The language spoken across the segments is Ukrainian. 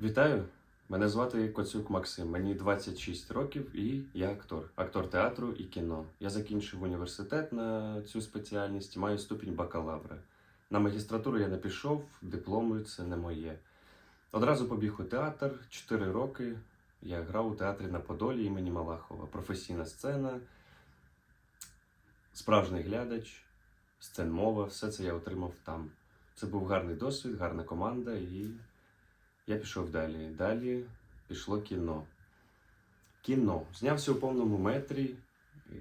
Вітаю! Мене звати Коцюк Максим. Мені 26 років і я актор, актор театру і кіно. Я закінчив університет на цю спеціальність, маю ступінь бакалавра. На магістратуру я не пішов, дипломи це не моє. Одразу побіг у театр 4 роки. Я грав у театрі на Подолі імені Малахова. Професійна сцена, справжній глядач, сценмова, все це я отримав там. Це був гарний досвід, гарна команда і я пішов далі. Далі пішло кіно. Кіно. Знявся у повному метрі.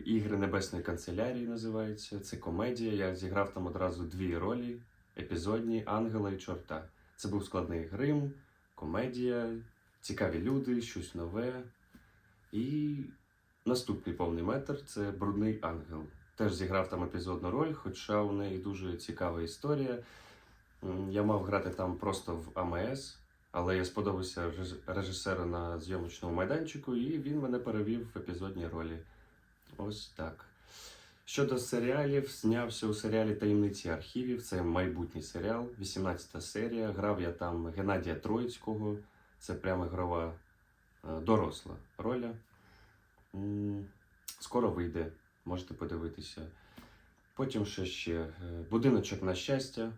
Ігри Небесної канцелярії називається. Це комедія. Я зіграв там одразу дві ролі: епізодні Ангела і Чорта. Це був складний грим, комедія, цікаві люди, щось нове. І наступний повний метр це Брудний ангел. Теж зіграв там епізодну роль, хоча у неї дуже цікава історія. Я мав грати там просто в АМС, але я сподобався реж- режисеру на зйомочному майданчику, і він мене перевів в епізодні ролі. Ось так. Щодо серіалів, знявся у серіалі Таємниці архівів. Це майбутній серіал, 18 серія. Грав я там Геннадія Троїцького. Це прямо ігрова е, доросла роля. Скоро вийде, можете подивитися. Потім що ще е, Будиночок на щастя.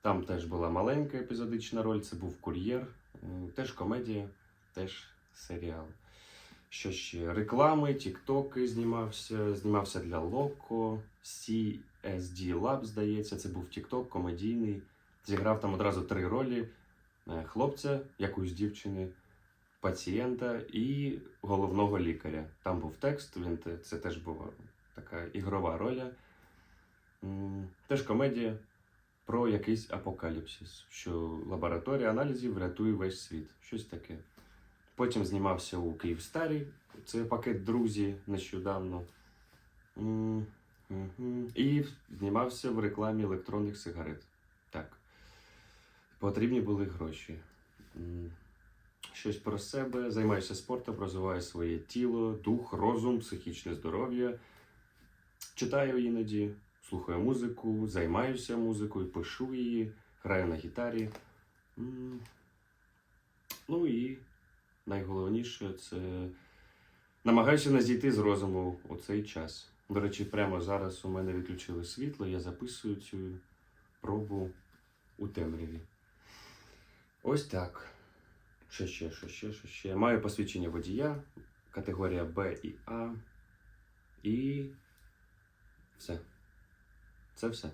Там теж була маленька епізодична роль, це був кур'єр, теж комедія, теж серіал. Що ще? Реклами, тіктоки знімався, знімався для Локо, CSD Lab, здається, це був тікток комедійний. Зіграв там одразу три ролі: е, хлопця, якусь дівчини, пацієнта і головного лікаря. Там був текст, він це теж була така ігрова роля. Теж комедія про якийсь апокаліпсис, що лабораторія аналізів врятує весь світ. Щось таке. Потім знімався у Київстарі, це пакет друзі нещодавно. І знімався в рекламі електронних сигарет. Так. Потрібні були гроші. Щось про себе, займаюся спортом, розвиваю своє тіло, дух, розум, психічне здоров'я. Читаю іноді, слухаю музику, займаюся музикою, пишу її, граю на гітарі. Ну і найголовніше це намагаюся не зійти з розуму у цей час. До речі, прямо зараз у мене відключили світло, я записую цю пробу у темряві. Ось так. Що ще, що ще, що ще. Маю посвідчення водія, категорія Б і А. І все. Це все.